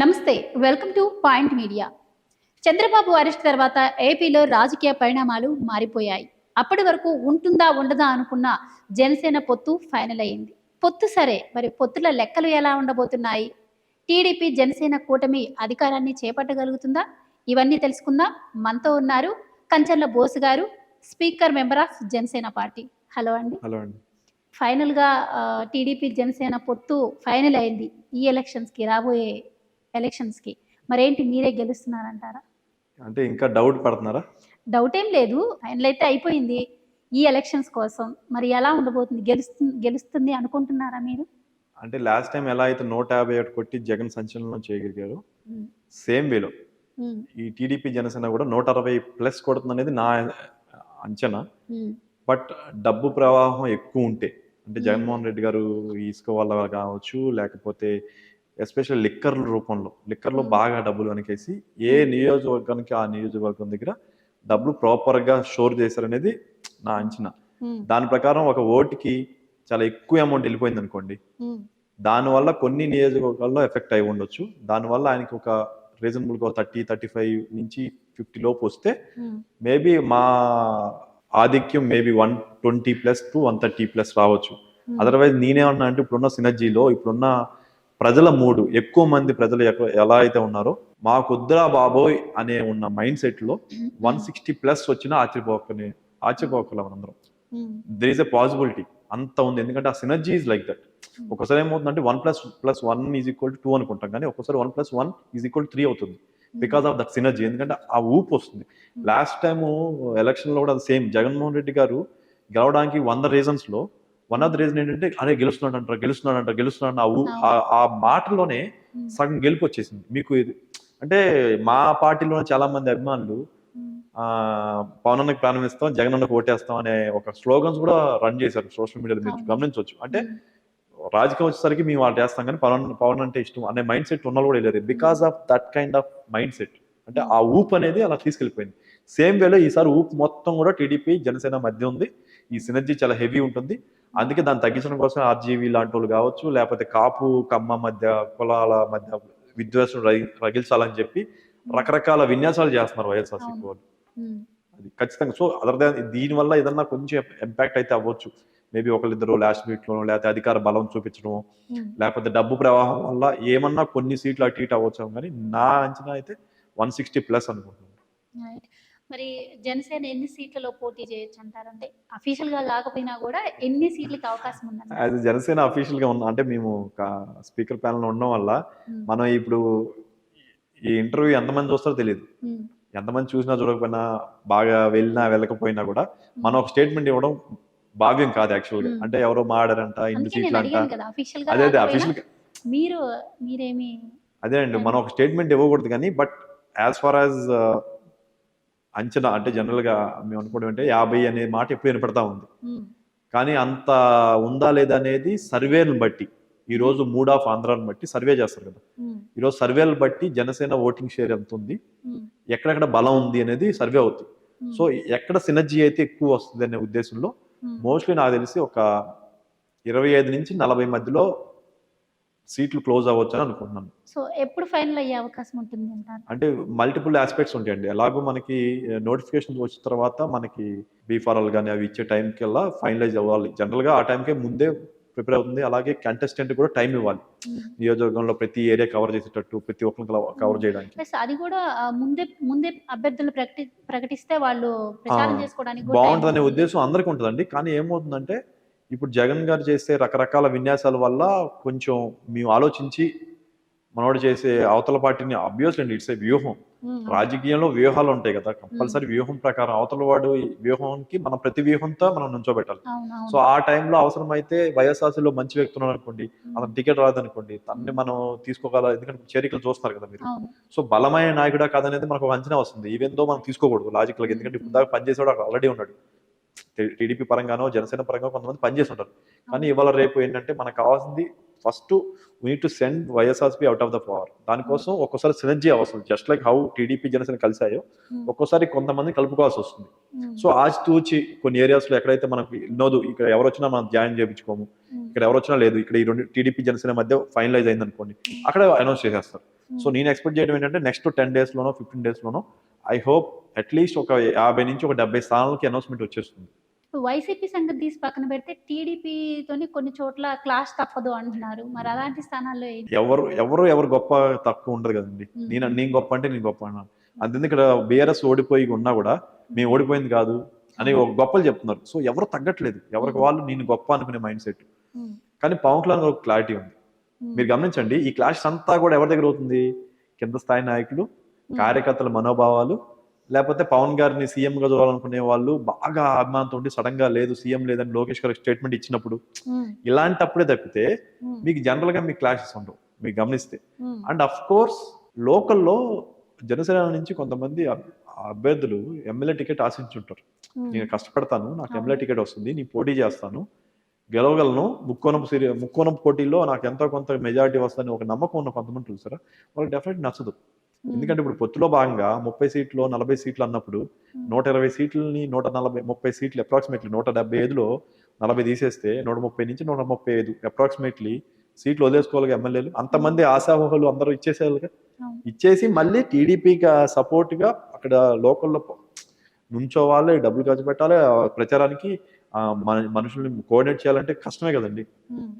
నమస్తే welcome to point media. Chandrababu arrest తర్వాత ఏపీలో రాజకీయ పరిణామాలు మారిపోయాయి. అప్పటి వరకు ఉంటుందా ఉండదా అనుకున్న జనసేన పొత్తు ఫైనల్ అయింది పొత్తు సరే మరి పొత్తుల లెక్కలు ఎలా ఉండబోతున్నాయి? టీడీపీ జనసేన కూటమి అధికారాన్ని చేపట్టగలుగుతుందా? ఇవన్నీ తెలుసుకుందాం. మనతో ఉన్నారు కంచర్ల బోసు గారు speaker member of Janasena party. Hello అండి. హలో అండి. ఫైనల్గా టీడీపీ జనసేన పొత్తు ఫైనల్ అయింది. ఈ ఎలక్షన్స్కి రాబోయే ఎలక్షన్స్కి. మరేంటి మీరే గెలుస్తున్నారంటారా? అంటే ఇంకా డౌట్ పడుతున్నారా? డౌట్ ఏం లేదు. ఫైనల్ అయితే అయిపోయింది ఈ ఎలక్షన్స్ కోసం. మరి ఎలా ఉండబోతుంది? గెలుస్తుంది గెలుస్తుంది అనుకుంటున్నారా మీరు? అంటే లాస్ట్ టైం ఎలా అయితే నూట యాభై ఒకటి కొట్టి జగన్ సంచలనం చేయగలిగారు సేమ్ వేలో. ఈ టీడీపీ జనసేన కూడా నూట అరవై ప్లస్ కొడుతుంది అనేది నా అంచనా. బట్ డబ్బు ప్రవాహం ఎక్కువ ఉంటే అంటే జగన్మోహన్ రెడ్డి గారు ఇసుక వల్ల కావచ్చు లేకపోతే ఎస్పెషల్ లిక్కర్ రూపంలో లిక్కర్లో. బాగా డబ్బులు వెనకేసి ఏ నియోజకవర్గానికి ఆ నియోజకవర్గం దగ్గర డబ్బులు ప్రాపర్గా షోర్ చేశారనేది నా అంచనా. దాని ప్రకారం ఒక ఓటుకి చాలా ఎక్కువ అమౌంట్ వెళ్ళిపోయింది అనుకోండి దానివల్ల కొన్ని నియోజకవర్గాల్లో ఎఫెక్ట్ అయి ఉండొచ్చు. దానివల్ల ఆయనకి ఒక రీజనబుల్గా థర్టీ థర్టీ ఫైవ్ నుంచి ఫిఫ్టీ లోపు వస్తే మేబీ మా ఆధిక్యం maybe one twenty plus to one thirty plus రావచ్చు. అదర్వైజ్ నేనేమన్నా అంటే ఇప్పుడున్న సినర్జీలో ఇప్పుడున్న ప్రజల మూడు ఎక్కువ మంది ప్రజలు ఎలా అయితే ఉన్నారో మాకొద్దురా బాబోయ్ అనే ఉన్న మైండ్ సెట్లో వన్ సిక్స్టీ ప్లస్ వచ్చినా ఆశ్చర్యపోకనే ఆశ్చర్యపోకలం అందరం దర్ ఈస్ ఎ పాసిబిలిటీ అంత ఉంది. ఎందుకంటే ఆ సినర్జీ ఈజ్ లైక్ దట్ ఒకసారి ఏమవుతుందంటే one plus plus one is equal to two అనుకుంటాం. కానీ ఒకసారి one plus one is equal three అవుతుంది. బికాస్ ఆఫ్ దట్ సినర్జీ ఎందుకంటే ఆ ఊపు వస్తుంది. లాస్ట్ టైం ఎలక్షన్లో కూడా అది సేమ్ జగన్మోహన్ రెడ్డి గారు గెలవడానికి వంద రీజన్స్లో వన్ ఆఫ్ ద రీజన్ ఏంటంటే అరే గెలుస్తున్నాడు అంటారు గెలుస్తున్నాడు. అంటారు గెలుస్తున్నాడు ఆ ఆ- మాటలోనే సగం గెలుపు వచ్చేసింది. మీకు ఇది అంటే మా పార్టీలో చాలా మంది అభిమానులు ఆ పవన్ అన్నకి ప్రాణం ఇస్తాం జగన్ అన్నకు ఓటేస్తాం అనే ఒక స్లోగన్స్ కూడా రన్ చేశారు సోషల్ మీడియాలో మీరు. గమనించవచ్చు. అంటే రాజకీయం వచ్చేసరికి మేము వాళ్ళు చేస్తాం కానీ పవన్ పవన్ అంటే ఇష్టం అనే మైండ్ సెట్ ఉన్న కూడా వెళ్ళారు. Because of that kind of mind set. అంటే ఆ ఊపు అనేది అలా తీసుకెళ్ళిపోయింది. సేమ్ వేలో ఈసారి ఊపు మొత్తం కూడా టీడీపీ జనసేన మధ్య ఉంది. ఈ సినర్జీ చాలా హెవీ ఉంటుంది. అందుకే దాన్ని తగ్గించడం కోసం ఆర్జీవీ లాంటి వాళ్ళు కావచ్చు లేకపోతే కాపు కమ్మ మధ్య కులాల మధ్య విద్వేషం రగి- రగిల్చాలని చెప్పి రకరకాల విన్యాసాలు చేస్తున్నారు వైఎస్ఆర్సీపీ. వాళ్ళు. అది ఖచ్చితంగా. సో అదర్ దాన్ దీనివల్ల ఏదన్నా కొంచెం ఇంపాక్ట్ అయితే అవ్వచ్చు. మేబీ ఒకళ్ళిద్దరు లాస్ట్ మీట్లోనో లేకపోతే అధికార బలం చూపించడం లేకపోతే డబ్బు ప్రవాహం వల్ల ఏమన్నా కొన్ని సీట్లు అటు ఇటు అవ్వచ్చు కానీ నా అంచనా అయితే వన్ సిక్స్టీ ప్లస్ అనుకుంటున్నాను. మరి జనసేన ఎన్ని సీట్లలో పోటీ చేయొచ్చు అంటారంటే అఫీషియల్గా కాకపోయినా కూడా ఎన్ని సీట్లకి అవకాశం ఉందండి యాజ్ జనసేన అఫీషియల్గా ఉన్న అంటే మేము స్పీకర్ ప్యానల్ ఉండడం వల్ల మనం ఇప్పుడు ఈ ఇంటర్వ్యూ ఎంతమంది చూస్తారో తెలియదు ఎంతమంది చూసినా చూడకపోయినా బాగా వెళ్ళినా వెళ్ళకపోయినా కూడా మనం ఒక స్టేట్మెంట్ ఇవ్వడం భావ్యం కాదు యాక్చువల్గా. అంటే ఎవరో మాడారంట ఇన్ని సీట్లు అంట. అదే అదే అఫీషియల్ మీరు మీరేమి అదే అండి మనం ఒక స్టేట్మెంట్ ఇవ్వకూడదు కానీ బట్ యాజ్ ఫార్ యాజ్ అంచనా అంటే జనరల్గా మేము అనుకోవడం అంటే యాభై అనే మాట ఎప్పుడు వినపడతా ఉంది. కానీ అంత ఉందా లేదా అనేది సర్వేలను బట్టి ఈ రోజు మూడ్ ఆఫ్ ఆంధ్రాని బట్టి సర్వే చేస్తారు కదా. ఉమ్, ఈ రోజు సర్వేలు బట్టి జనసేన ఓటింగ్ షేర్ ఎంత ఉంది? ఎక్కడెక్కడ బలం ఉంది అనేది సర్వే అవుతుంది సో ఎక్కడ సినర్జీ అయితే ఎక్కువ వస్తుంది అనే ఉద్దేశంలో మోస్ట్లీ నాకు తెలిసి ఒక ఇరవై ఐదు నుంచి నలభై మధ్యలో సీట్లు క్లోజ్ అవ్వచ్చు అని అనుకుంటున్నాను. సో ఎప్పుడు ఫైనల్ అయ్యే అవకాశం ఉంటుంది అంటే మల్టిపుల్ ఆస్పెక్ట్స్ ఉంటాయండి. ఎలాగో మనకి నోటిఫికేషన్ వచ్చిన తర్వాత మనకి బీఫారాలు కానీ అవి ఇచ్చే టైంకి వెళ్ళా ఫైనలైజ్ అవ్వాలి. జనరల్గా ఆ టైంకే ముందే ప్రిపేర్ అవుతుంది. అలాగే కంటెస్టెంట్ కూడా టైం ఇవ్వాలి. నియోజకవర్గంలో ప్రతి ఏరియా కవర్ చేసేటట్టు ప్రతి ఒక్కరికి కవర్ చేయడానికి. ప్లస్ అది కూడా ముందే ముందే అభ్యర్థులు ప్రకటి ప్రకటిస్తే వాళ్ళు ప్రచారం చేసుకోవడానికి అనే. ఉద్దేశం అందరికీ ఉంటుందండి. కానీ ఏమవుతుందంటే ఇప్పుడు జగన్ గారు చేసే రకరకాల విన్యాసాల వల్ల కొంచెం మేము ఆలోచించి మనోడు చేసే అవతల పార్టీని అబ్యూస్ అండి ఇట్స్ ఏ వ్యూహం. రాజకీయంలో వ్యూహాలు ఉంటాయి కదా కంపల్సరీ వ్యూహం ప్రకారం అవతల వాడు ఈ వ్యూహానికి మన ప్రతి వ్యూహంతో మనం నుంచోబెట్టాలి. సో ఆ టైంలో అవసరమైతే వైఎస్ఆర్సీలో మంచి వ్యక్తి ఉన్నాడు అనుకోండి అతను టికెట్ రాదనుకోండి తనని మనం తీసుకోగల ఎందుకంటే చేరికలు చూస్తారు కదా మీరు. సో బలమైన నాయకుడా కాదనేది మనకు ఒక అంచనా వస్తుంది. ఈవెన్ దో మనం తీసుకోకూడదు లాజికల్గా ఎందుకంటే ఇప్పుడు దాకా పనిచేసేవాడు ఆల్రెడీ ఉన్నాడు. టీడీపీ పరంగానో జనసేన పరంగా కొంతమంది పనిచేసి ఉంటారు కానీ ఇవాళ రేపు ఏంటంటే మనకు కావాల్సింది first we to send YSRCP out of the power దానికోసం ఒక్కోసారి సినర్జీ అవసరం. Just like how TDP Janasena కలిసాయో ఒక్కోసారి కొంతమంది కలుపుకోవాల్సి వస్తుంది. సో ఆచి తూచి కొన్ని ఏరియాస్లో ఎక్కడైతే మనకి నోదు ఇక్కడ ఎవరు వచ్చినా మనం జాయిన్ చేయించుకోము. ఇక్కడ ఎవరు వచ్చినా లేదు. ఇక్కడ ఈ రెండు టీడీపీ జనసేన మధ్య ఫైనలైజ్ అయింది అనుకోండి అక్కడ అనౌన్స్ చేసేస్తారు. సో నేను ఎక్స్పెక్ట్ చేయడం ఏంటంటే నెక్స్ట్ టెన్ డేస్ లోనో ఫిఫ్టీన్ డేస్ లోనో ఐ హోప్ అట్లీస్ట్ ఒక యాభై నుంచి ఒక డెబ్బై స్థానాలకి అనౌన్స్మెంట్ వచ్చేస్తుంది. ఇప్పుడు వైసీపీ సంగతి తీసి పక్కన పెడితే టీడీపీతోని కొన్ని చోట్ల క్లాష్ తప్పదు అంటున్నారు. మరి అలాంటి స్థానాల్లో ఎవరు ఎవరు ఎవరు గొప్ప తక్కువ ఉండదు కదండి. Hmm. నేను నేను గొప్ప అంటే నేను గొప్ప అన్నాను. అందుకే ఇక్కడ బీఆర్ఎస్ ఓడిపోయి ఉన్నా కూడా మేము ఓడిపోయింది కాదు అని ఒక గొప్పలు చెప్తున్నారు. సో ఎవరు తగ్గట్లేదు. ఎవరికి వాళ్ళు నేను గొప్ప అనుకునే మైండ్ సెట్. కానీ పవన్ కళ్యాణ్ ఒక క్లారిటీ ఉంది. మీరు గమనించండి ఈ క్లాష్ అంతా కూడా ఎవరి దగ్గర అవుతుంది? కింద స్థాయి నాయకులు కార్యకర్తల మనోభావాలు లేకపోతే పవన్ గారిని సీఎం గా చూడాలనుకునే వాళ్ళు బాగా అభిమానంతో ఉండి సడన్గా లేదు సీఎం లేదని లోకేష్ గారు స్టేట్మెంట్ ఇచ్చినప్పుడు ఉమ్, ఇలాంటప్పుడే తప్పితే ఉమ్, మీకు జనరల్గా మీకు క్లాషెస్ ఉండవు మీకు గమనిస్తే. అండ్ అఫ్ కోర్స్ లోకల్లో జనసేన నుంచి కొంతమంది అభ్యర్థులు ఎమ్మెల్యే టికెట్ ఆశించుంటారు. ఉమ్, నేను కష్టపడతాను నాకు. ఎమ్మెల్యే టికెట్ వస్తుంది నేను పోటీ చేస్తాను గెలవగలను ముక్కోనం సిరి ముక్కోనం పోటీలో నాకు ఎంతో కొంత మెజారిటీ వస్తుందని ఒక నమ్మకం ఉన్న కొంతమంది చూసారా? వాళ్ళకి డెఫినెట్ నచ్చదు. ఎందుకంటే ఇప్పుడు పొత్తులో భాగంగా ముప్పై సీట్లు నలభై సీట్లు అన్నప్పుడు నూట ఇరవై సీట్లని నూట నలభై ముప్పై సీట్లు అప్రాక్సిమేట్లీ నూట డెబ్బై ఐదులో నలభై తీసేస్తే నూట ముప్పై నుంచి నూట ముప్పై ఐదు అప్రాక్సిమేట్లీ సీట్లు వదిలేసుకోవాలి ఎమ్మెల్యేలు? అంతమంది ఆశావహులు అందరూ ఇచ్చేసేయాలిగా. ఇచ్చేసి మళ్ళీ టీడీపీకి సపోర్ట్గా అక్కడ లోకల్లో నుంచోవాలి డబ్బులు ఖర్చు పెట్టాలి ప్రచారానికి మన- మనుషుల్ని కోఆర్డినేట్ చేయాలంటే కష్టమే కదండి.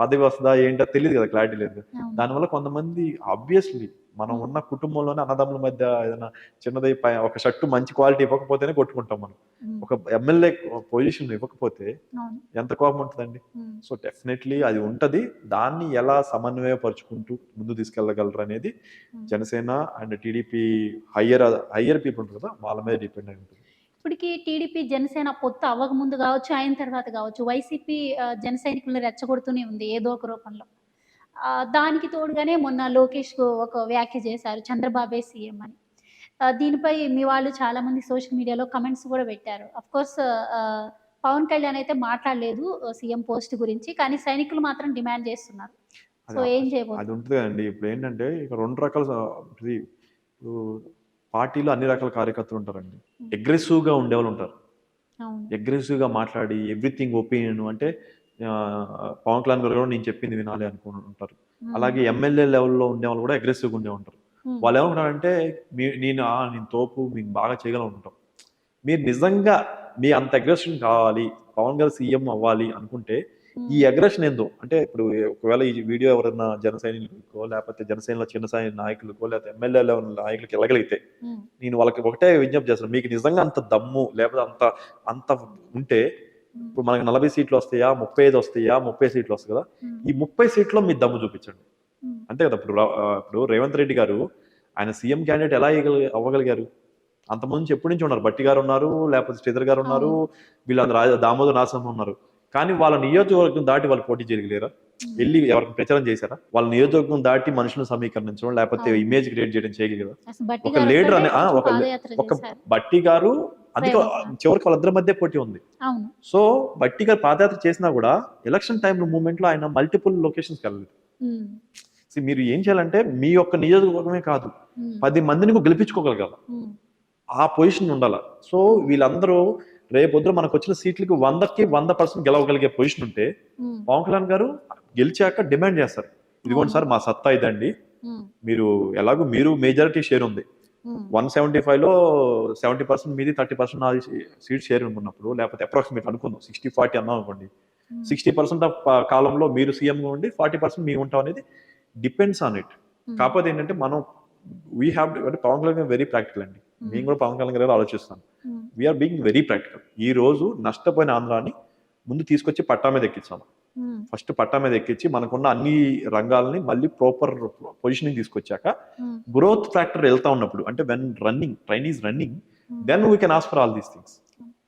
పదవి వస్తుందా ఏంటో తెలియదు కదా క్లారిటీ లేదు. దానివల్ల కొంతమంది ఆబ్వియస్లీ మనం ఉన్న కుటుంబంలోనే అన్నదమ్ముల మధ్య ఏదైనా చిన్నది ఒక షర్టు మంచి క్వాలిటీ ఇవ్వకపోతేనే కొట్టుకుంటాం మనం. ఒక ఎమ్మెల్యే పొజిషన్ ఇవ్వకపోతే. ఎంత కోపం ఉంటుందండి? సో డెఫినెట్లీ అది ఉంటది. దాన్ని ఎలా సమన్వయపరుచుకుంటూ ముందు తీసుకెళ్ళగలరు అనేది. Janasena and TDP higher higher people ఉంటుంది కదా వాళ్ళ మీద డిపెండ్ అయి ఉంటుంది. ఇప్పటికి టీడీపీ జనసేన పొత్తు అవ్వక ముందు కావచ్చు అయిన తర్వాత కావచ్చు వైసీపీ జన సైనికులను రెచ్చగొడుతూనే ఉంది ఏదో ఒక రూపంలో. దానికి తోడుగానే మొన్న లోకేష్ ఒక వ్యాఖ్య చేశారు చంద్రబాబే సీఎం అని. దీనిపై మీ వాళ్ళు చాలా మంది సోషల్ మీడియాలో కమెంట్స్ కూడా పెట్టారు. అఫ్ కోర్స్ పవన్ కళ్యాణ్ అయితే మాట్లాడలేదు సీఎం పోస్ట్ గురించి కానీ సైనికులు మాత్రం డిమాండ్ చేస్తున్నారు. సో అది ఏం అది చేయబోతున్నారు? ఉంటుంది కదండి. ఇప్పుడు ఏంటంటే ఇక రెండు రకాల పార్టీలో అన్ని రకాల కార్యకర్తలు ఉంటారండి. అగ్రెసివ్గా ఉండేవాళ్ళు ఉంటారు. అవును. అగ్రెసివ్గా మాట్లాడి ఎవ్రీథింగ్ ఒపీనియన్ అంటే పవన్ కళ్యాణ్ గారు కూడా నేను చెప్పింది వినాలి అనుకుని ఉంటారు. అలాగే ఎమ్మెల్యే లెవెల్లో ఉండే వాళ్ళు కూడా అగ్రెసివ్గా ఉండే ఉంటారు. వాళ్ళు ఏమంటారంటే మీ నేను నేను తోపు మీకు బాగా చేయగలను ఉంటాం మీరు నిజంగా మీ అంత అగ్రెషన్ కావాలి పవన్ గారు సీఎం అవ్వాలి అనుకుంటే ఈ అగ్రెషన్ ఏందో? అంటే ఇప్పుడు ఒకవేళ ఈ వీడియో ఎవరైనా జన సైనికులకో లేకపోతే జనసేనలో చిన్న సైనిక నాయకులకో లేకపోతే ఎమ్మెల్యే లెవెల్ నాయకులకి వెళ్ళగలిగితే నేను వాళ్ళకి ఒకటే విజ్ఞప్తి చేస్తాను మీకు నిజంగా అంత దమ్ము లేకపోతే అంత అంత ఉంటే ఇప్పుడు మనకి నలభై సీట్లు వస్తాయా ముప్పై ఐదు వస్తాయా ముప్పై సీట్లు వస్తాయి? కదా ఈ ముప్పై సీట్లో మీ దమ్ము చూపించండి. అంతే కదా ఇప్పుడు ఇప్పుడు రేవంత్ రెడ్డి గారు ఆయన సీఎం క్యాండిడేట్ ఎలా అవ్వగలిగారు? అంతమంది ఎప్పటి నుంచి ఉన్నారు? బట్టి గారు ఉన్నారు లేకపోతే శ్రీధర్ గారు ఉన్నారు వీళ్ళందరూ దామోదర్ నారసింహ ఉన్నారు. కానీ వాళ్ళ నియోజకవర్గం దాటి వాళ్ళు పోటీ చేయగలేరా. వెళ్ళి ఎవరికి ప్రచారం చేశారా? వాళ్ళ నియోజకవర్గం దాటి మనుషులను సమీకరించడం లేకపోతే. ఇమేజ్ క్రియేట్ చేయడం బట్టి ఒక ఒక్కరే అనే- ఒక-. బట్టి గారు అందుకే. చివరికి వాళ్ళిద్దరి మధ్య పోటీ ఉంది. సో బట్టి గారు పాదయాత్ర చేసినా కూడా ఎలక్షన్ టైం మూమెంట్లో ఆయన మల్టిపుల్ లొకేషన్స్ వెళ్ళలేదు. మీరు ఏం చేయాలంటే మీ యొక్క నియోజకవర్గమే కాదు పది మందిని గెలిపించుకోగలగాల. ఆ పొజిషన్ ఉండాల. సో వీళ్ళందరూ రేపొద్దు మనకు వచ్చిన సీట్లకి వందకి వంద పర్సెంట్ గెలవగలిగే పొజిషన్ ఉంటే పవన్ కళ్యాణ్ గారు గెలిచాక డిమాండ్ చేస్తారు. ఇదిగోండి సార్ మా సత్తా ఇదండి. మీరు ఎలాగో మీరు మెజారిటీ షేర్ ఉంది. వన్ సెవెంటీ ఫైవ్లో సెవెంటీ పర్సెంట్ మీది థర్టీ పర్సెంట్ నాది సీట్ షేర్ ఉన్నప్పుడు లేకపోతే అప్రాక్సిమేట్ అనుకుందాం సిక్స్టీ ఫార్టీ అన్నాం అనుకోండి. సిక్స్టీ పర్సెంట్ ఆఫ్ కాలంలో మీరు సీఎం గా ఉండి ఫార్టీ పర్సెంట్ మీ ఉంటాం అనేది డిపెండ్స్ ఆన్ ఇట్ కాకపోతే ఏంటంటే మనం వీ హ్యావ్ అంటే పవన్ కళ్యాణ్ వెరీ ప్రాక్టికల్ అండి. ఉమ్, నేను కూడా పవన్ కళ్యాణ్ గారు ఆలోచిస్తాను ఉమ్, we are being very practical ఈ రోజు నష్టపోయిన ఆంధ్రాని ముందు తీసుకొచ్చి పట్టా మీద ఎక్కించాలి ఉమ్, ఫస్ట్ పట్టా మీద ఎక్కించి మనకున్న అన్ని రంగాలని మళ్ళీ ప్రాపర్ పొజిషనింగ్ తీసుకొచ్చాక గ్రోత్ ఫ్యాక్టర్ వెళ్తా ఉన్నప్పుడు అంటే when running train is running then we can as for all these things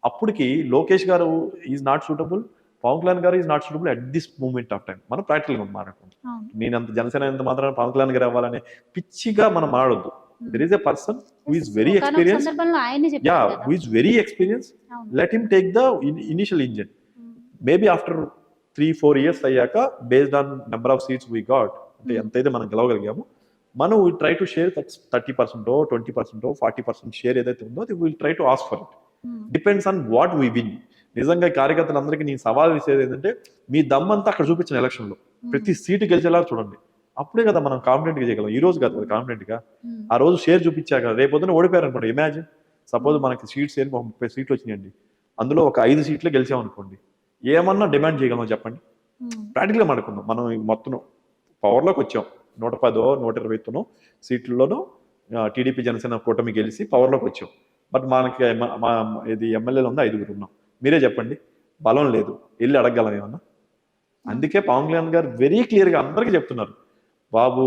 అప్పటికి లోకేష్ గారు is not suitable Pawan Kalyan గారు is not suitable at this moment of time మనం ప్రాక్టికల్ మాట్లాడుకుంటాం. నేను అంత జనసేన ఎంత మాత్రం పవన్ కళ్యాణ్ గారు అవ్వాలనే పిచ్చిగా మనం మాడొద్దు. There is a person who is very experience yeah who is very experience. Let him take the initial engine maybe after three four years అయ్యాక based on number of seats we got అంటే Hmm. ఎంతైతే మనం గెలవగలిగాము మనం we try to share thirty పర్సెంటో twenty పర్సెంటో forty percent share ఏదైతే ఉందో అది will try to as for it depends on what we win నిజంగా కార్యకర్తలందరికీ నేను సవాల్ విసేది ఏంటంటే మీ దమ్మంతా అక్కడ చూపించిన ఎలక్షన్లో ప్రతి సీటు గెలిచేలా చూడండి. అప్పుడే కదా మనం కాన్ఫిడెంట్గా చేయగలం. ఈ రోజు కదా కాన్ఫిడెంట్గా. ఉమ్, ఆ రోజు షేర్ చూపించాక రేపు పొద్దున ఓడిపోయారు అనుకోండి. ఇమాజిన్ సపోజ్ మనకి సీట్స్ ఏమి ఒక ముప్పై సీట్లు వచ్చినాయండి. అందులో ఒక ఐదు సీట్లు గెలిచామనుకోండి ఏమన్నా డిమాండ్ చేయగలం చెప్పండి? ప్రాక్టికల్గా మాట్లాడుకుందాం. మనం మొత్తం పవర్లోకి వచ్చాం. నూట పదో నూట ఇరవైతోనో సీట్లలోనూ టీడీపీ జనసేన కూటమి గెలిచి పవర్లోకి వచ్చాం. బట్ మనకి మా ఇది ఎమ్మెల్యేలు ఉంది ఐదుగురు ఉన్నాం. మీరే చెప్పండి. బలం లేదు. వెళ్ళి అడగగలం ఏమన్నా? అందుకే పవన్ కళ్యాణ్ గారు వెరీ క్లియర్గా అందరికీ చెప్తున్నారు. బాబు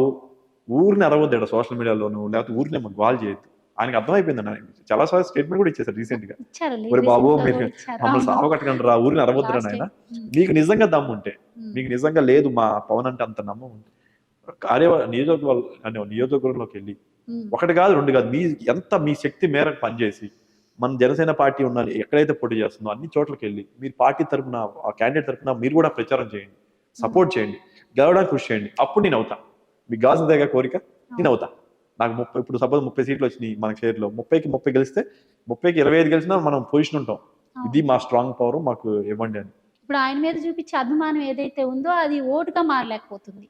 ఊరిని అరవద్దాడు సోషల్ మీడియాలోను లేకపోతే ఊరిని మాకు కాల్ చేయొద్దు. ఆయనకి అర్థమైపోయింది అన్న చాలా సార్లు స్టేట్మెంట్ కూడా ఇచ్చేసారు రీసెంట్గా. ఒరే బాబు, మీరు. మమ్మల్ని. సావగట్టకండి రా ఊరిని అరవద్దురా నాయన. మీకు నిజంగా దమ్ము ఉంటే మీకు నిజంగా లేదు మా పవన్ అంటే అంత నమ్మం ఉంది కార్య నియోజకవర్గ నియోజకవర్గంలోకి వెళ్ళి ఒకటి కాదు రెండు కాదు మీ ఎంత మీ శక్తి మేరకు పనిచేసి మన జనసేన పార్టీ ఉన్న ఎక్కడైతే పోటీ చేస్తుందో అన్ని చోట్లకి వెళ్ళి మీరు పార్టీ తరపున ఆ క్యాండిడేట్ తరపున మీరు కూడా ప్రచారం చేయండి సపోర్ట్ చేయండి గెలవడానికి కృషి చేయండి. అప్పుడు నేను అవుతా. మీకు కావాల్సిందేగా కోరిక? నేను అవుతా. నాకు ముప్పై ఇప్పుడు సపోజ్ ముప్పై సీట్లు వచ్చినాయి మన షేర్లో ముప్పైకి ముప్పై గెలిస్తే ముప్పైకి ఇరవై ఐదు గెలిచినా మనం పొజిషన్ ఉంటాం. ఇది మా స్ట్రాంగ్ పవర్ మాకు ఇవ్వండి అని. ఇప్పుడు ఆయన మీద చూపించే అభిమానం ఏదైతే ఉందో అది ఓటుగా మారలేకపోతుంది.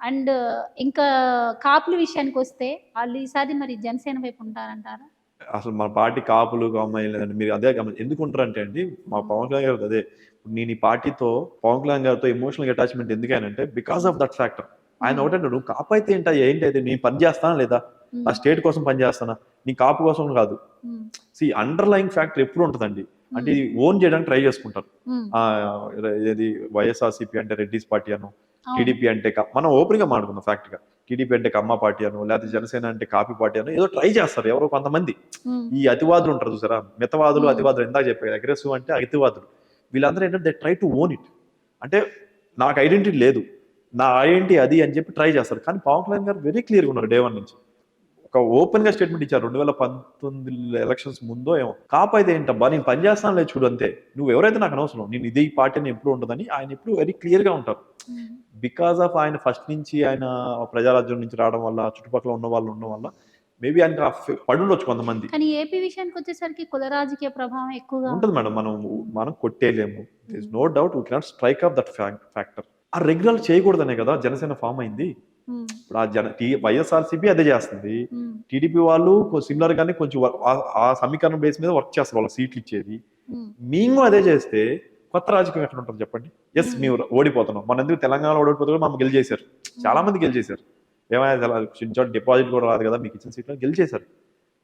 అండ్ ఇంకా కాపుల విషయానికి వస్తే వాళ్ళు ఈసారి మరి జనసేన వైపు ఉంటారంటారా? అసలు మన పార్టీ కాపులు అమ్మాయి లేదండి. మీరు అదే ఎందుకు ఉంటారంటే అండి మా పవన్ కళ్యాణ్ గారు అదే. నేను ఈ పార్టీతో పవన్ కళ్యాణ్ గారితో ఎమోషనల్ అటాచ్మెంట్ ఎందుకనంటే బికాస్ ఆఫ్ దట్ ఫ్యాక్టర్ ఆయన ఒకటే నువ్వు కాపు అయితే ఏంటా ఏంటి అయితే నేను పని చేస్తానా లేదా? నా స్టేట్ కోసం పని చేస్తానా? నీ కాపు కోసం కాదు. సి అండర్ లైన్ ఫ్యాక్టర్ ఎప్పుడు ఉంటుందండి? అంటే ఓన్ చేయడానికి ట్రై చేసుకుంటారు. ఏది వైఎస్ఆర్సీపీ అంటే రెడ్డిస్ పార్టీ అను. టీడీపీ అంటే మనం ఓపెన్గా మాట్లాడుకుందాం ఫ్యాక్ట్గా. టీడీపీ అంటే కమ్మ పార్టీ అను లేకపోతే జనసేన అంటే కాపీ పార్టీ అను ఏదో ట్రై చేస్తారు ఎవరో కొంతమంది. ఈ అతివాదులు ఉంటారు చూసారా? మితవాదులు Hmm. అతివాదులు ఇందాక చెప్పారు అగ్రెసివ్ అంటే అతివాదులు. వీళ్ళందరూ ఏంటంటే they try to own it అంటే నాకు ఐడెంటిటీ లేదు. నా ఐడెంటిటీ అది అని చెప్పి ట్రై చేస్తారు. కానీ పవన్ కళ్యాణ్ గారు వెరీ క్లియర్గా ఉన్నారు డే వన్ నుంచి. ఒక ఓపెన్గా స్టేట్మెంట్ ఇచ్చారు. రెండు వేల పంతొమ్మిది ఎలక్షన్స్ ముందో ఏమో. కాపు అయితే ఏంటబ్బా నేను పని చేస్తాను లేదు చూడు అంతే. నువ్వు ఎవరైతే నాకు అనవసరం నేను ఇదే ఈ పార్టీని ఎప్పుడు ఉండదని ఆయన ఎప్పుడు వెరీ క్లియర్గా ఉంటారు. బికాస్ ఆఫ్ ఆయన ఫస్ట్ నుంచి ఆయన ప్రజారాజ్యం నుంచి రావడం వల్ల చుట్టుపక్కల ఉన్న వాళ్ళు ఉండడం వల్ల మేబీ ఆయనకి ఆ ఫె- పడి ఉండొచ్చు కొంతమంది. కానీ ఏపీ విషయానికి వచ్చేసరికి కుల రాజకీయ ప్రభావం ఎక్కువగా ఉంటుంది మేడం. మనం మనం కొట్టేయలేము. No doubt we cannot strike off that factor ఆ రెగ్యులర్ చేయకూడదనే కదా జనసేన ఫామ్ అయింది. ఇప్పుడు ఆ జన టీ వైఎస్ఆర్సీపీ అదే చేస్తుంది. టీడీపీ వాళ్ళు సిమిలర్ గానే కొంచెం ఆ- సమీకరణం బేస్ మీద వర్క్ చేస్తారు వాళ్ళ సీట్లు ఇచ్చేది. మేము అదే చేస్తే కొత్త రాజకీయం ఎట్లా ఉంటుంది చెప్పండి? ఎస్. మేము ఓడిపోతున్నాం. మన ఎందుకు తెలంగాణ ఓడిపోతే కూడా మమ్మల్ని గెలిచేశారు చాలా మంది గెలిచేశారు. ఏమైనా చోట డిపాజిట్ కూడా రాదు కదా మీకు ఇచ్చిన సీట్లు గెలిచేశారు.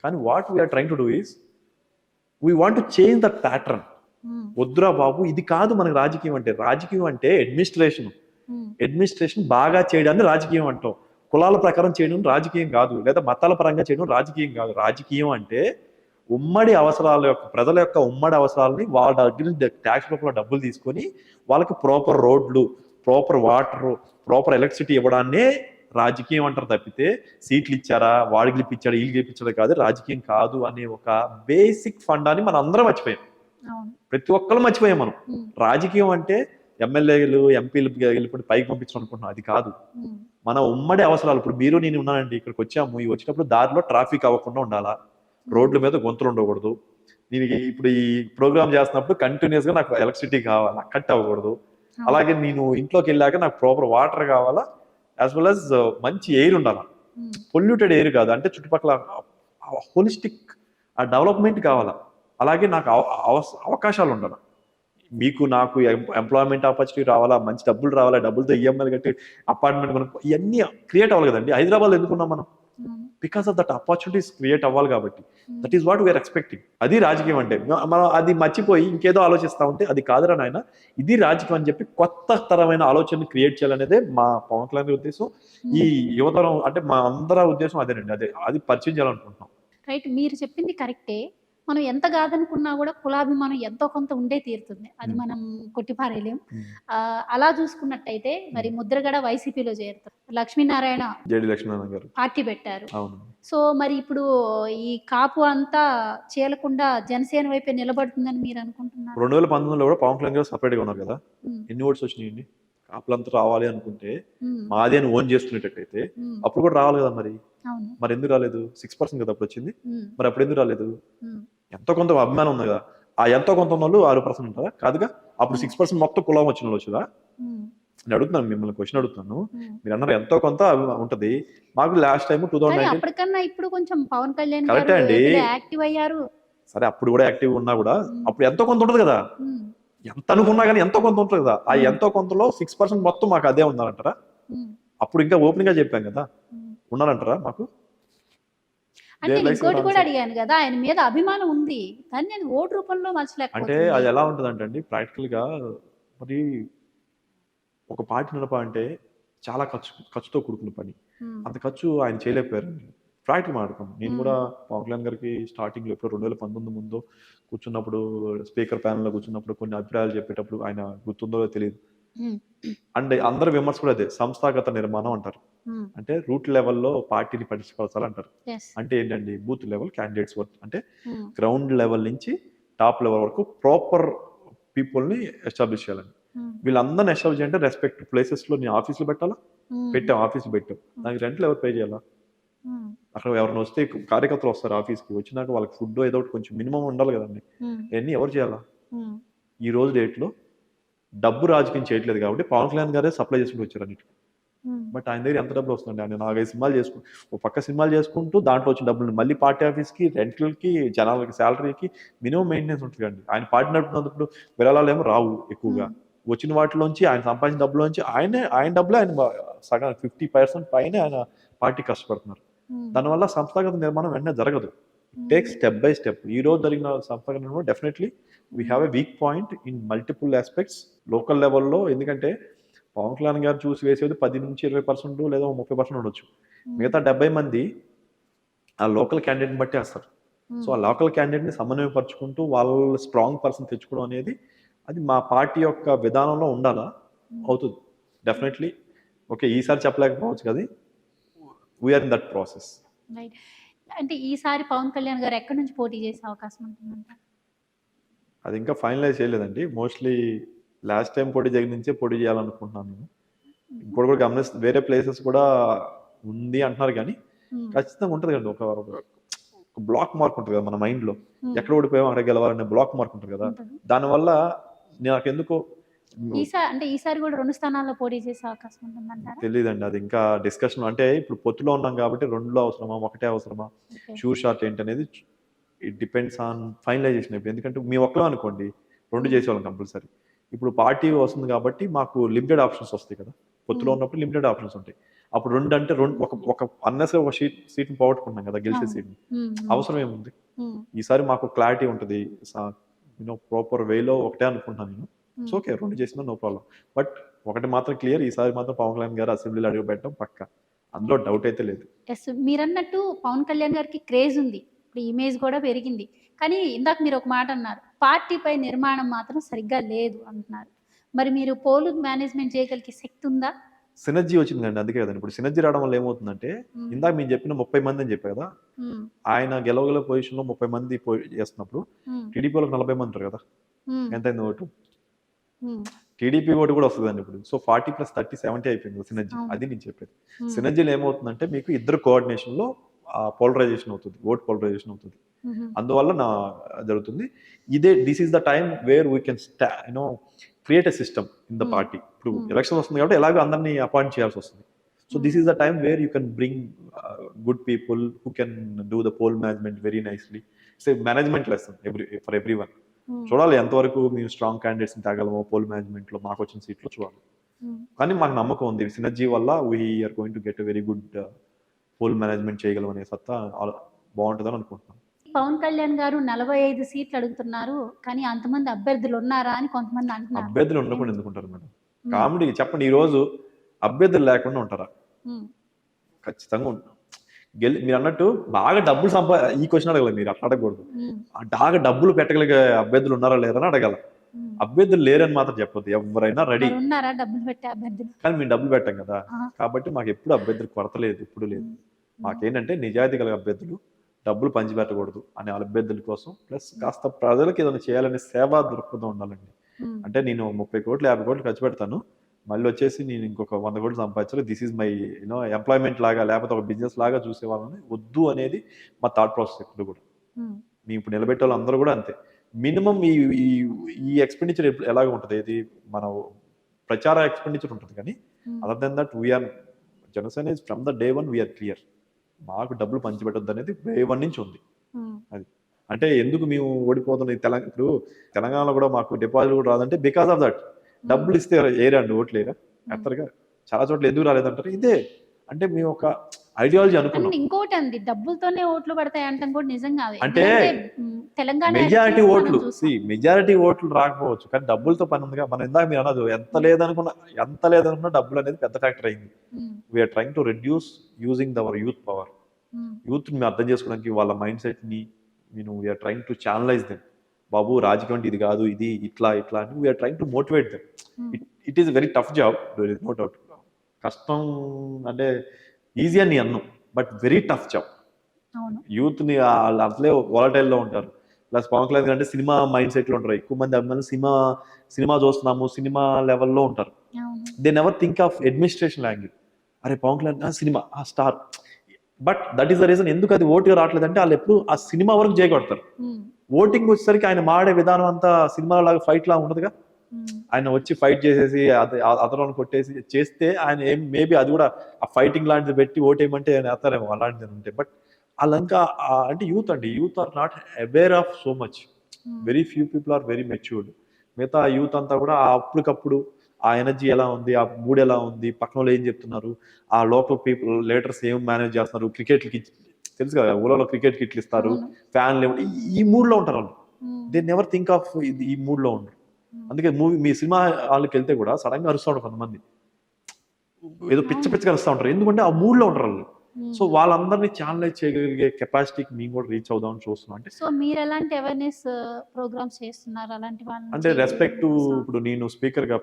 కానీ what we are trying to do is we want to change that pattern వద్దురా బాబు ఇది కాదు మనకి రాజకీయం అంటే. రాజకీయం అంటే అడ్మినిస్ట్రేషన్ అడ్మినిస్ట్రేషన్ బాగా చేయడాన్ని రాజకీయం అంటాం. కులాల ప్రకారం చేయడం రాజకీయం కాదు. లేదా మతాల పరంగా చేయడం రాజకీయం కాదు. రాజకీయం అంటే ఉమ్మడి అవసరాల యొక్క ప్రజల యొక్క ఉమ్మడి అవసరాలని వాళ్ళ దగ్గర ట్యాక్స్ రూపంలో డబ్బులు తీసుకొని వాళ్ళకి ప్రాపర్ రోడ్లు ప్రాపర్ వాటర్ ప్రాపర్ ఎలక్ట్రిసిటీ ఇవ్వడాన్నే రాజకీయం అంటారు తప్పితే సీట్లు ఇచ్చారా వాడికి గెలిపించాడా వీళ్ళు గెలిపించాడా కాదు. రాజకీయం కాదు అనే ఒక బేసిక్ ఫండాన్ని మనం అందరం మర్చిపోయాం. ప్రతి ఒక్కరు మర్చిపోయాం మనం. రాజకీయం అంటే ఎమ్మెల్యేలు ఎంపీలు గెలిపి పైకి పంపించడం అనుకుంటున్నాం అది కాదు. మన ఉమ్మడి అవసరాలు ఇప్పుడు మీరు నేను ఉన్నానండి ఇక్కడికి వచ్చాము. ఈ వచ్చినప్పుడు దారిలో ట్రాఫిక్ అవ్వకుండా ఉండాలా? రోడ్ల మీద గొంతులు ఉండకూడదు. నేను ఇప్పుడు ఈ ప్రోగ్రామ్ చేస్తున్నప్పుడు కంటిన్యూస్గా నాకు ఎలక్ట్రిసిటీ కావాలా? కట్ అవ్వకూడదు. అలాగే నేను ఇంట్లోకి వెళ్ళాక నాకు ప్రాపర్ వాటర్ కావాలా? యాజ్ వెల్ as మంచి ఎయిర్ ఉండాలా? పొల్యూటెడ్ ఎయిర్ కాదు. అంటే చుట్టుపక్కల హోలిస్టిక్ ఆ డెవలప్మెంట్ కావాలా? అలాగే నాకు అవకాశాలు ఉండాలి మీకు నాకు ఎంప్లాయ్మెంట్ ఆపర్చునిటీ రావాలా మంచి డబ్బులు రావాలా డబ్బులతో ఈఎంఐలు కట్టి అపార్ట్మెంట్ కొనుక్కో ఇవన్నీ క్రియేట్ అవ్వాలి కదండి. హైదరాబాద్ ఎందుకున్నాం మనం? Because of that opportunities create అవ్వాలి కాబట్టి. That is what we are expecting అది రాజకీయం అంటే. మనం అది మర్చిపోయి ఇంకేదో ఆలోచిస్తా ఉంటే అది కాదురా నాయన. ఇది రాజకీయం అని చెప్పి కొత్త తరమైన ఆలోచనని క్రియేట్ చేయాలనేదే మా పవన్ కళ్యాణ్ ఉద్దేశం. ఈ యువతరం అంటే మా అందరి ఉద్దేశం అదేనండి. అదే అది పరిచయం చేయాలనుకుంటున్నాం. రైట్ మీరు చెప్పింది కరెక్టే మనం ఎంత కాదనుకున్నా కూడా కులాభిమానం ఎంతో కొంత ఉండే తీరుతుంది. అది. మనం కొట్టిపారేయలేం. అలా చూసుకున్నట్టయితే మరి ముద్రగడ వైసీపీలో చేరుతారు. లక్ష్మీనారాయణ లక్ష్మీనారాయణ గారు. పార్టీ పెట్టారు. సో మరి ఇప్పుడు ఈ కాపు అంతా చేయకుండా జనసేన వైపే నిలబడుతుందని మీరు అనుకుంటున్నారు? రెండు వేల పంతొమ్మిదిలో కూడా పవన్ కళ్యాణ్ గారు separate గా ఉన్నారు కదా. ఎన్ని ఓట్స్ వచ్చినాయండి? కాపులంతా రావాలి అనుకుంటే మాది అని ఓన్ చేసుకునేటట్టయితే అప్పుడు కూడా రావాలి కదా మరి. అవును. మరి ఎందుకు రాలేదు? సిక్స్ పర్సెంట్ కదా అప్పుడు వచ్చింది. మరి అప్పుడు ఎందుకు రాలేదు? ఎంతో కొంత అభిమానం ఉంది కదా. ఆ ఎంతో కొంత ఉన్న వాళ్ళు ఆరు పర్సెంట్ ఉంటారా? కాదుగా? అప్పుడు సిక్స్ పర్సెంట్ మొత్తం కులం వచ్చిన వాళ్ళు వచ్చుదా? నేను అడుగుతున్నాను మిమ్మల్ని క్వశ్చన్ అడుగుతున్నాను. ఉమ్. మీరు అన్నారు ఎంతో కొంత ఉంటది. మాకు లాస్ట్ టైం టూ థౌసండ్ అప్పటికన్నా ఇప్పుడు కొంచెం పవన్ కళ్యాణ్ కరెక్టే అండి. యాక్టివ్ అయ్యారు. సరే అప్పుడు కూడా యాక్టివ్ ఉన్నా కూడా. అప్పుడు ఎంతో కొంత ఉంటుంది కదా. ఎంత అనుకున్నా కానీ ఎంతో కొంత ఉంటుంది కదా. ఆ. ఎంతో కొంతలో సిక్స్ పర్సెంట్ మొత్తం మాకు అదే ఉమ్, అప్పుడు ఇంకా ఓపెన్గా చెప్పాం కదా. ఉన్నారంటారా మాకు? అంటే ఇంకోటి కూడా. అడిగాను కదా ఆయన మీద అభిమానం ఉంది. కానీ నేను ఓటు రూపంలో అంటే అది ఎలా ఉంటుంది అంటే ప్రాక్టికల్గా మరి ఒక పార్టీ నడపాలంటే చాలా ఖర్చు ఖర్చుతో కూడుకున్న పని. అంత ఖర్చు ఆయన చేయలేకపోయారు ప్రాక్టికల్ మాట్లాడుకున్నాం నేను. కూడా పవన్ కళ్యాణ్ గారికి స్టార్టింగ్లో ఎప్పుడు రెండు వేల పంతొమ్మిది ముందు కూర్చున్నప్పుడు స్పీకర్ ప్యానల్లో కూర్చున్నప్పుడు కొన్ని అభిప్రాయాలు చెప్పేటప్పుడు ఆయన గుర్తుందో తెలియదు. అండ్ అందరి విమర్శ కూడా అదే సంస్థాగత నిర్మాణం అంటారు. అంటే రూట్ లెవెల్లో పార్టీని పరిష్కరించాలి అంటారు అంటే ఏంటండి? బూత్ లెవెల్ క్యాండిడేట్స్ వర్క్ అంటే గ్రౌండ్ లెవెల్ నుంచి టాప్ లెవెల్ వరకు ప్రాపర్ పీపుల్ని ఎస్టాబ్లిష్ చేయాలని వీళ్ళందరిని ఎస్టాబ్లిష్ అంటే రెస్పెక్ట్ ప్లేసెస్లో నీ ఆఫీసులు పెట్టాలా? పెట్టాం ఆఫీసులు పెట్టాం. దానికి రెంట్లు ఎవరు పే చేయాలా? అక్కడ ఎవరైనా వస్తే కార్యకర్తలు వస్తారు ఆఫీస్కి వచ్చినాక వాళ్ళకి ఫుడ్ ఏదో ఒకటి కొంచెం మినిమం ఉండాలి కదండి. ఇవన్నీ ఎవరు చేయాలా? ఈ రోజు డేట్లో డబ్బు రాజకీయం చేయట్లేదు కాబట్టి పవన్ కళ్యాణ్ గారే సప్లై చేసుకుంటూ వచ్చారు అన్నిటి బట్ ఆయన దగ్గర ఎంత డబ్బులు వస్తుంది ఆయన నాలుగైదు సినిమాలు చేసుకుంటూ ఒక పక్క సినిమాలు చేసుకుంటూ దాంట్లో వచ్చిన డబ్బులు మళ్ళీ పార్టీ ఆఫీస్కి రెంట్లకి జనాలకి శాలరీకి మినిమం మెయింటెనెన్స్ ఉంటుంది అండి ఆయన పార్టీ నడుపుతున్నప్పుడు విరాళాలు ఏమో రావు ఎక్కువగా. వచ్చిన వాటిలోంచి ఆయన సంపాదించిన డబ్బులోంచి ఆయనే ఆయన డబ్బులే ఆయన సగం ఫిఫ్టీ పర్సెంట్ పైన ఆయన పార్టీ కష్టపడుతున్నారు. ఉమ్, దానివల్ల సంస్థాగత నిర్మాణం వెంటనే జరగదు. టేక్ స్టెప్ బై స్టెప్ ఈ రోజు జరిగిన సంస్థాగత నిర్మాణం definitely we have a weak point in multiple aspects local లెవెల్లో ఎందుకంటే పవన్ కళ్యాణ్ గారు చూసి వేసేది పది నుంచి ఇరవై పర్సెంట్ లేదా ముప్పై పర్సెంట్ ఉండొచ్చు. ఉమ్, మిగతా డెబ్బై మంది ఆ లోకల్ క్యాండిడేట్ని బట్టి వేస్తారు. సో ఆ లోకల్ క్యాండిడేట్ని సమన్వయపరుచుకుంటూ వాళ్ళ స్ట్రాంగ్ పర్సన్ తెచ్చుకోవడం అనేది అది మా పార్టీ యొక్క విధానంలో ఉండాలా? ఉమ్. అవుతుంది. డెఫినెట్లీ ఓకే ఈసారి చెప్పలేకపోవచ్చు కదా? వీఆర్ ఇన్ దట్ ప్రాసెస్ అంటే ఈసారి పవన్ కళ్యాణ్ గారు ఎక్కడి నుంచి పోటీ చేసే అవకాశం ఉంటుందంట అది ఇంకా ఫైనలైజ్ చేయలేదండి. మోస్ట్లీ లాస్ట్ టైం పోటీ జరిగిన నుంచే పోటీ చేయాలనుకుంటున్నాను నేను. ఇంకోటి కూడా గమనిస్తే వేరే ప్లేసెస్ కూడా ఉంది అంటున్నారు కానీ ఖచ్చితంగా ఉంటుంది కండి ఒక బ్లాక్ మార్క్ ఉంటుంది కదా మన మైండ్లో. ఉమ్, ఎక్కడ ఓడిపోయామో అక్కడ గెలవాలనే బ్లాక్ మార్క్ ఉంటుంది కదా. దానివల్ల నాకు ఎందుకో అంటే ఈసారి కూడా రెండు స్థానాల్లో పోటీ చేసే అవకాశం ఉంటుందంటారా? తెలియదండి అది ఇంకా డిస్కషన్ అంటే ఇప్పుడు పొత్తులో ఉన్నాం కాబట్టి రెండులో అవసరమా ఒకటే అవసరమా. షూర్ షార్ట్ ఏంటి అనేది ఇట్ డిపెండ్స్ ఆన్ ఫైనలైజేషన్ అయిపోయి ఎందుకంటే మీ ఒక్కలో అనుకోండి రెండు చేసేవాళ్ళం కంపల్సరీ. ఇప్పుడు పార్టీ వస్తుంది కాబట్టి మాకు లిమిటెడ్ ఆప్షన్స్ వస్తాయి కదా. పొత్తులో Hmm. ఉన్నప్పుడు లిమిటెడ్ ఆప్షన్స్ ఉంటాయి. అప్పుడు రెండు అంటే రెండు ఒక ఒక అన్నెస్ ఒక సీట్ సీట్ని పోగొట్టుకుంటాం కదా గెలిచే. సీట్ని ఉమ్, అవసరం ఏముంది? ఈసారి మాకు క్లారిటీ ఉంటుంది. యూనో ప్రాపర్ వేలో ఒకటే అనుకుంటున్నాను నేను. సో ఓకే రెండు చేసినా నో ప్రాబ్లం బట్ ఒకటి మాత్రం క్లియర్ ఈసారి మాత్రం పవన్ కళ్యాణ్ గారు అసెంబ్లీలో అడుగు పెట్టడం పక్క. అందులో డౌట్ అయితే లేదు. ఎస్ మీరన్నట్టు పవన్ కళ్యాణ్ గారికి క్రేజ్ ఉంది. ఇప్పుడు ఇమేజ్ కూడా పెరిగింది. కానీ ఇందాక మీరు ఒక మాట అన్నారు పార్టీపై నిర్మాణం మాత్రం సరిగ్గా లేదు అంటున్నారు. మరి మీరు పోలు మేనేజ్మెంట్ చేయగలిగే శక్తి ఉందా? సినర్జీ వచ్చిందండి అందుకే కదండి. ఇప్పుడు సినర్జీ రావడం వల్ల ఏమవుతుందంటే ఇందాక మేము చెప్పిన ముప్పై మంది అని చెప్పా కదా ఆయన గెలవగల పొజిషన్లో ముప్పై మంది చేస్తున్నప్పుడు టీడీపీ వాళ్ళకి నలభై మంది ఉంటారు కదా ఎంతైంది ఓటు? టీడీపీ ఓటు కూడా వస్తుందండి ఇప్పుడు. So forty plus thirty seventy అయిపోయింది సినర్జీ. అది నేను చెప్పేది. సినర్జీలో ఏమవుతుందంటే మీకు ఇద్దరు కోఆర్డినేషన్లో పోలరైజేషన్ అవుతుంది ఓట్ పోలరైజేషన్ అవుతుంది. అందువల్ల నా జరుగుతుంది. ఇదే this is the time where we can you know create a system in the. Party ఇప్పుడు. ఎలక్షన్ వస్తుంది కాబట్టి ఎలాగో అందరినీ అపాయింట్ చేయాల్సి వస్తుంది. So this is the time where you can bring good people who can do the poll management very nicely it's management lesson every for everyone చూడాలి ఎంతవరకు మేము స్ట్రాంగ్ క్యాండిడేట్స్ తేగలమో పోల్ మేనేజ్మెంట్లో మాకు వచ్చిన సీట్లు చూడాలి. కానీ మాకు నమ్మకం ఉంది. సినర్జీ వల్ల we are going to get very good poll management చేయగలం అనే సత్తా బాగుంటుందని అనుకుంటున్నాను. పవన్ కళ్యాణ్ గారు నలభై ఐదు సీట్లు అడుగుతున్నారు కానీ అంతమంది అభ్యర్థులు ఉన్నారా అని కొంతమంది అంటున్నారు. అభ్యర్థులు ఉండకుండా ఎందుకుంటారు మేడం? కామెడీ చెప్పండి ఈ రోజు అభ్యర్థులు లేకుండా ఉంటారా? ఖచ్చితంగా ఉంటాం గెలి మీరు అన్నట్టు బాగా డబ్బులు సంపా ఈ క్వశ్చన్ అడగలేదు మీరు అట్లా అడగకూడదు. బాగా డబ్బులు పెట్టగలిగే అభ్యర్థులు ఉన్నారా లేరని అడగాల. అభ్యర్థులు లేరని మాత్రం చెప్పొద్దు ఎవరైనా రెడీ. ఉన్నారా డబ్బులు పెట్టే అభ్యర్థులు? కానీ మేము డబ్బులు పెట్టాం కదా. కాబట్టి మాకు ఎప్పుడు అభ్యర్థులు కొరత లేదు ఇప్పుడు లేదు. మాకేంటంటే నిజాయితీ కలిగే అభ్యర్థులు డబ్బులు పంచిపెట్టకూడదు అనే అభ్యర్థుల కోసం ప్లస్ కాస్త ప్రజలకు ఏదైనా చేయాలనే సేవా దృక్పథం ఉండాలండి. అంటే నేను ముప్పై కోట్లు యాభై కోట్లు ఖర్చు పెడతాను. మళ్ళీ వచ్చేసి నేను ఇంకొక వంద కోట్లు సంపాదించాలి. This is my you know employment లాగా లేకపోతే ఒక బిజినెస్ లాగా చూసే వాళ్ళని వద్దు అనేది మా థాట్ ప్రాసెస్ ఎప్పుడు కూడా. మేము ఇప్పుడు నిలబెట్టే వాళ్ళు అందరూ కూడా అంతే. మినిమం ఈ ఈ ఈ ఎక్స్పెండిచర్ ఎలాగ ఉంటుంది. ఇది మన ప్రచార ఎక్స్పెండిచర్ ఉంటుంది కానీ other then that we are Janasena is from the day one we are clear మాకు డబ్బులు పంచిపెట్టద్దు అనేది వన్ నుంచి ఉంది. అంటే ఎందుకు మేము ఓడిపోతున్నాం? ఈ తెలంగాణ ఇప్పుడు తెలంగాణలో కూడా మాకు డిపాజిట్ కూడా రాదంటే బికాస్ ఆఫ్ దట్ డబ్బులు ఇస్తే ఏరండి ఓట్లు లేరా ఎత్తరుగా. చాలా చోట్ల ఎందుకు రాలేదంటారు? ఇదే. అంటే మేము ఒక ఐడియాలజీ అనుకున్నాం. ఇంకోటి అండి డబ్బులతోనే ఓట్లు పడతాయి అంటాం కూడా నిజం కాదు. అంటే తెలంగాణ మెజారిటీ ఓట్లు. మెజారిటీ ఓట్లు రాకపోవచ్చు కానీ డబ్బులతో పని ఉందిగా. మనం ఇందాక మీరు అన్నది ఎంత లేదనుకున్నా ఎంత లేదనుకున్నా డబ్బులు అనేది పెద్ద ఫ్యాక్టర్ అయింది. We are trying to reduce using their youth power యూత్ని అర్థం చేసుకోవడానికి వాళ్ళ మైండ్ సెట్ని నేను we are trying to channelise them బాబు రాజకీయం అంటే ఇది కాదు ఇది ఇట్లా ఇట్లా అని we are trying to motivate them. It is very tough job no doubt కష్టం అంటే ఈజీ అని అన్ను బట్ వెరీ టఫ్ జాబ్ అవును. యూత్ని వాళ్ళు అసలే volatile లో ఉంటారు. ప్లస్ పవన్ కళ్యాణ్ అంటే సినిమా మైండ్ సెట్లో ఉంటారు. ఎక్కువ మంది అభిమానులు సినిమా సినిమా చూస్తున్నాము సినిమా లెవెల్లో ఉంటారు. They never think of administration language అరే పవన్ కళ్యాణ్ సినిమా ఆ star. But that is the reason ఎందుకు అది ఓటుగా రావట్లేదు అంటే వాళ్ళు ఎప్పుడు ఆ సినిమా వరకు చేయగొడతారు మ్, ఓటింగ్ వచ్చేసరికి ఆయన మాడే విధానం అంతా సినిమా లాగా ఫైట్ లా ఉండదుగా? ఆయన వచ్చి ఫైట్ చేసేసి అతను కొట్టేసి చేస్తే ఆయన ఏం మేబీ అది కూడా ఆ ఫైటింగ్ లాంటిది పెట్టి ఓటేయమంటే ఆయన వేస్తారేమో అలాంటిది ఉంటే. బట్ వాళ్ళంకా అంటే యూత్ అండి youth are not aware of so much very few people are very matured మిగతా యూత్ అంతా కూడా అప్పటికప్పుడు ఆ ఎనర్జీ ఎలా ఉంది ఆ మూడ్ ఎలా ఉంది పక్కన వాళ్ళు ఏం చెప్తున్నారు ఆ లోకల్ పీపుల్ లీడర్స్ ఏం మేనేజ్ చేస్తున్నారు క్రికెట్కి తెలుసు కదా ఊళ్ళో క్రికెట్ కిట్లు ఇస్తారు. ఫ్యాన్లు ఈ మూడ్లో ఉంటారు వాళ్ళు. దే నెవర్ థింక్ ఆఫ్ ఈ మూడ్లో ఉండరు. అందుకే మూవీ మీ సినిమా వాళ్ళకి వెళ్తే కూడా సడన్గా అరుస్తూ ఉంటారు కొంతమంది. ఏదో పిచ్చ పిచ్చగా అరుస్తూ ఉంటారు. ఎందుకంటే ఆ మూడ్లో ఉంటారు వాళ్ళు. సో వాళ్ళందరినీ ఛానలైజ్ చేయగలిగే కెపాసిటీకి మేము కూడా రీచ్ అవుదామని చూస్తున్నాం. అంటే సో మీరు ఎలాంటి అవేర్నెస్ ప్రోగ్రామ్స్ చేస్తున్నారు? అలాంటి వాళ్ళని అంటే రెస్పెక్ట్ ఇప్పుడు నేను స్పీకర్గా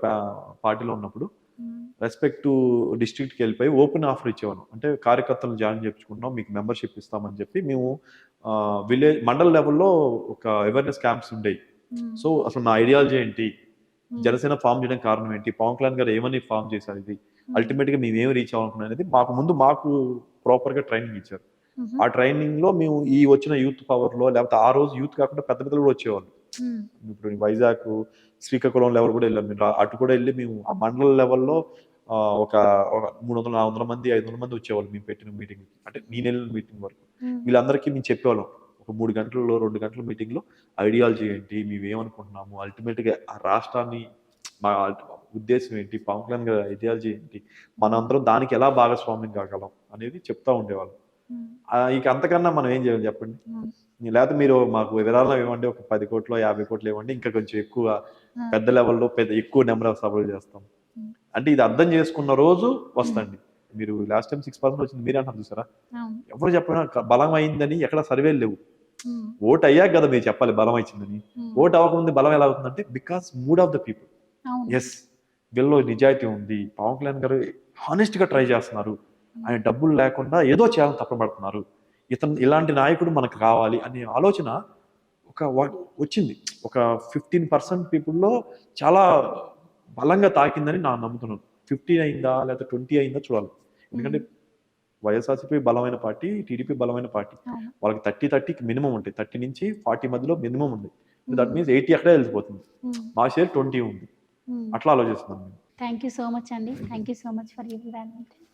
పార్టీలో ఉన్నప్పుడు రెస్పెక్ట్ టు డిస్ట్రిక్ట్కి వెళ్ళిపోయి ఓపెన్ ఆఫర్ ఇచ్చేవాను అంటే కార్యకర్తలు జాయిన్ చేయించుకుంటాం మీకు మెంబర్షిప్ ఇస్తామని చెప్పి మేము విలేజ్ మండల్ లెవెల్లో ఒక అవేర్నెస్ క్యాంప్స్ ఉండేవి. సో అసలు నా ఐడియాలజీ ఏంటి? మ్, జనసేన ఫామ్ చేయడానికి కారణం ఏంటి? పవన్ కళ్యాణ్ గారు ఏమని ఫామ్ చేశారు ఇది? అల్టిమేట్గా మేము ఏం రీచ్ అవ్వాలనుకున్నాం అనేది మాకు ముందు మాకు ప్రాపర్గా ట్రైనింగ్ ఇచ్చారు. ఆ ట్రైనింగ్లో మేము ఈ వచ్చిన యూత్ పవర్లో లేకపోతే ఆ రోజు యూత్ కాకుండా పెద్ద పెద్దలు కూడా వచ్చేవాళ్ళు. ఇప్పుడు వైజాగ్ శ్రీకాకుళం లెవెల్ కూడా వెళ్ళాం మేము అటు కూడా వెళ్ళి మేము ఆ మండల లెవెల్లో ఒక మూడు వందల నాలుగు వందల మంది ఐదు వందల మంది వచ్చేవాళ్ళు మేము పెట్టిన మీటింగ్ అంటే నేను వెళ్ళిన మీటింగ్ వరకు. వీళ్ళందరికీ మేము చెప్పేవాళ్ళం. ఒక మూడు గంటల్లో రెండు గంటల మీటింగ్లో ఐడియాలజీ ఏంటి? మేము ఏమనుకుంటున్నాము అల్టిమేట్గా ఆ రాష్ట్రాన్ని మా ఉద్దేశం ఏంటి? పవన్ కళ్యాణ్ గారి ఐడియాలజీ ఏంటి? మనందరం దానికి ఎలా భాగస్వామ్యం కాగలం? అనేది చెప్తా ఉండేవాళ్ళం. ఇక అంతకన్నా మనం ఏం చేయాలి చెప్పండి? లేకపోతే మీరు మాకు విరాళం ఇవ్వండి. ఒక పది కోట్లు యాభై కోట్లు ఇవ్వండి. ఇంకా కొంచెం ఎక్కువ పెద్ద లెవెల్లో పెద్ద ఎక్కువ నెంబర్ ఆఫ్ సభలు చేస్తాం. అంటే ఇది అర్థం చేసుకున్న రోజు వస్తండి. మీరు లాస్ట్ టైం సిక్స్ పర్సెంట్ వచ్చింది. మీరే అంటారు చూసారా. ఎవరు చెప్పినా బలం అయిందని ఎక్కడ సర్వేలు లేవు. ఓట్ అయ్యాక కదా మీరు చెప్పాలి బలం వచ్చిందని మ్, ఓట్ అవ్వకముందు బలం ఎలా అవుతుందంటే because mood of the people. Yes వీళ్ళలో నిజాయితీ ఉంది. పవన్ కళ్యాణ్ గారు హానెస్ట్గా ట్రై చేస్తున్నారు. ఆయన డబ్బులు లేకుండా ఏదో చేయాలని తప్పబడుతున్నారు ఇతను ఇలాంటి నాయకుడు మనకు కావాలి అనే ఆలోచన ఒక వచ్చింది. ఒక ఫిఫ్టీన్ పర్సెంట్ పీపుల్లో చాలా బలంగా తాకిందని నా నమ్ముతున్నాను. ఫిఫ్టీన్ అయిందా లేదా ట్వంటీ అయిందా చూడాలి. ఎందుకంటే వైఎస్ఆర్సీపీ బలమైన పార్టీ టీడీపీ బలమైన పార్టీ. వాళ్ళకి థర్టీ థర్టీకి మినిమం ఉంటాయి. థర్టీ నుంచి ఫార్టీ మధ్యలో మినిమం ఉంది. దట్ మీన్స్ ఎయిటీ అక్కడే వెళ్ళిపోతుంది మ్, షేర్ ట్వంటీ ఉంది. అట్లా ఆలోచిస్తున్నాను నేను థ్యాంక్ యూ సో మచ్ అండి. Thank you so much for your valuable